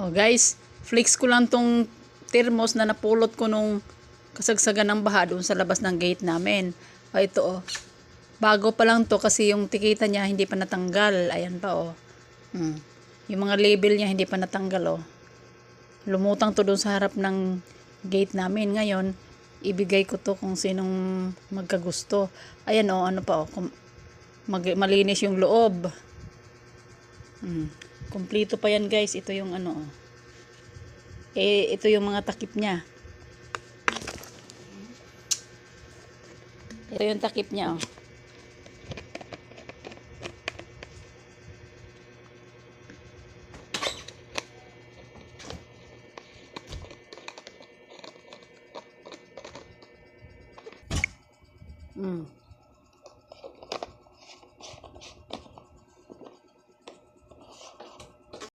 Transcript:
Oh, guys, flex ko lang tong thermos na napulot ko nung kasagsagan ng baha doon sa labas ng gate namin. O, ito oh. Bago pa lang to kasi yung tikita niya hindi pa natanggal. Ayan pa oh. Hmm. Yung mga label niya hindi pa natanggal oh. Lumutang to doon sa harap ng gate namin. Ngayon, ibigay ko to kung sinong magkagusto. Ayan oh, ano pa oh. Mag- malinis yung loob. Hmm. Kumplito pa yan guys. Ito yung ano oh. Eh, ito yung mga takip niya. Ito yung takip niya oh. Mm.